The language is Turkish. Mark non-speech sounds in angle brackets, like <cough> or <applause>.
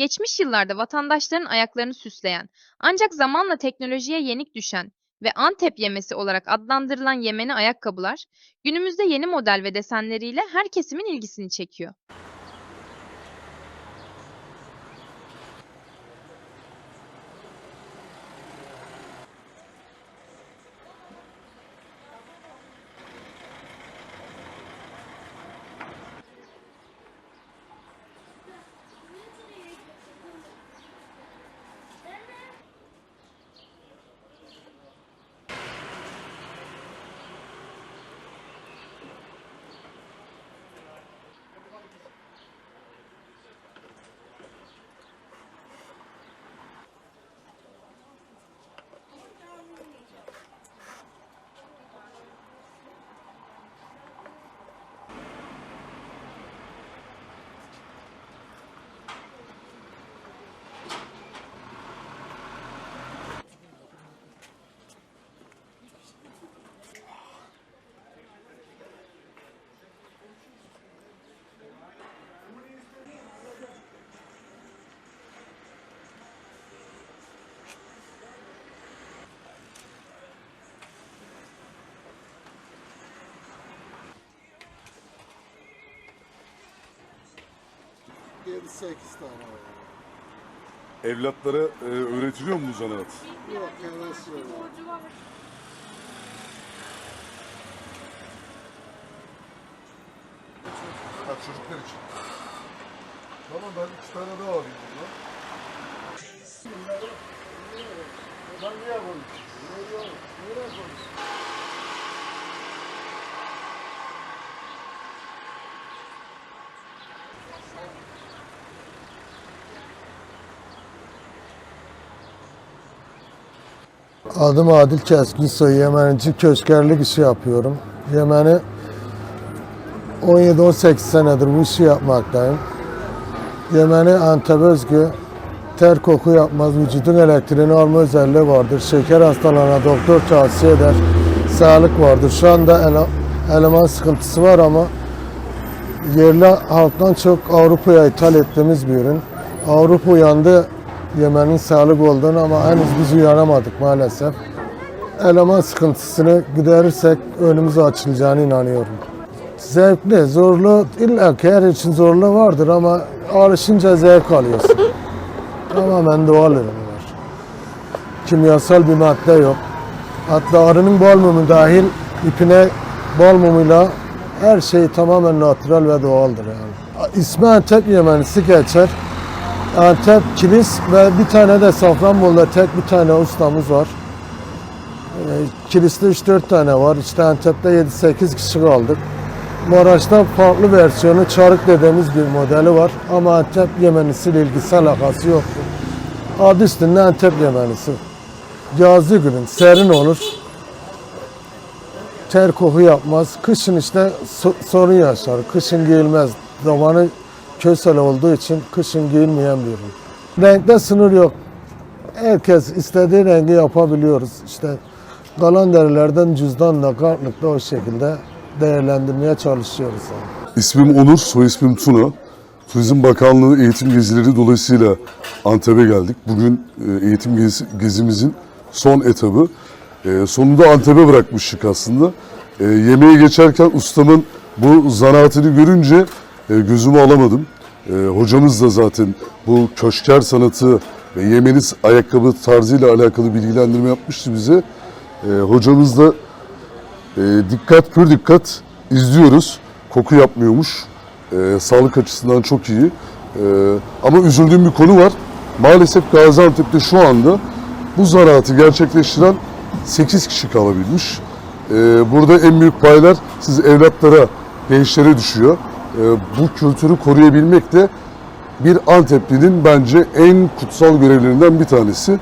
geçmiş yıllarda vatandaşların ayaklarını süsleyen, ancak zamanla teknolojiye yenik düşen ve Antep yemesi olarak adlandırılan Yemeni ayakkabılar, günümüzde yeni model ve desenleriyle her kesimin ilgisini çekiyor. Yedi sekiz tane var. Evlatlara e, öğretiliyor mu bu zanaat? Yok yanaşıyorlar. Ha çocuklar için. Tamam ben iki tane daha alayım bundan. Ben niye konuşuyorum? Nereye, nereye konuşuyorum? Adım Adil Keskinsoy, Yemenici köşkerlik işi yapıyorum. Yemeni 17-18 senedir bu işi yapmaktayım. Yemeni Antep özgü, ter koku yapmaz, vücudun elektriğini alma özelliği vardır. Şeker hastalarına doktor tavsiye eder. Sağlık vardır. Şu anda ele- eleman sıkıntısı var ama yerli halktan çok Avrupa'ya ithal ettiğimiz bir ürün. Avrupa uyandı Yemen'in sağlık olduğunu ama henüz biz uyanamadık maalesef. Eleman sıkıntısını giderirsek önümüz açılacağına inanıyorum. Zevkli, zorlu, illa ki her için zorlu vardır ama alışınca zevk alıyorsun. <laughs> Tamamen doğal ürünler. Kimyasal bir madde yok. Hatta arının bal mumu dahil ipine bal mumuyla her şey tamamen natural ve doğaldır yani. İsmi Antep Yemenisi geçer. Antep, Kilis ve bir tane de Safranbolu'da tek bir tane ustamız var. Ee, Kilis'te 3-4 tane var. İşte Antep'te 7-8 kişi kaldık. Maraş'ta farklı versiyonu çarık dediğimiz bir modeli var. Ama Antep Yemenisiyle ilgisi alakası yoktur. Adı üstünde Antep Yemenisi. Yazı ürün, serin olur. Ter koku yapmaz. Kışın işte so- sorun yaşar. Kışın giyilmez. Zamanı kösel olduğu için kışın giyilmeyen bir ürün. Renkte sınır yok. Herkes istediği rengi yapabiliyoruz. İşte kalan derilerden cüzdanla, kartlıkla o şekilde değerlendirmeye çalışıyoruz. Yani. İsmim Onur, soy ismim Tuna. Turizm Bakanlığı eğitim gezileri dolayısıyla Antep'e geldik. Bugün e, eğitim gezi- gezimizin son etabı. E, sonunda Antep'e bırakmıştık aslında. E, yemeğe geçerken ustamın bu zanaatini görünce e, gözümü alamadım. E, hocamız da zaten bu köşker sanatı ve Yemeniz ayakkabı tarzıyla alakalı bilgilendirme yapmıştı bize. E, hocamız da dikkat pür dikkat izliyoruz. Koku yapmıyormuş. Sağlık açısından çok iyi. Ama üzüldüğüm bir konu var. Maalesef Gaziantep'te şu anda bu zanaatı gerçekleştiren 8 kişi kalabilmiş. Burada en büyük paylar siz evlatlara, gençlere düşüyor. E, bu kültürü koruyabilmek de bir Antepli'nin bence en kutsal görevlerinden bir tanesi.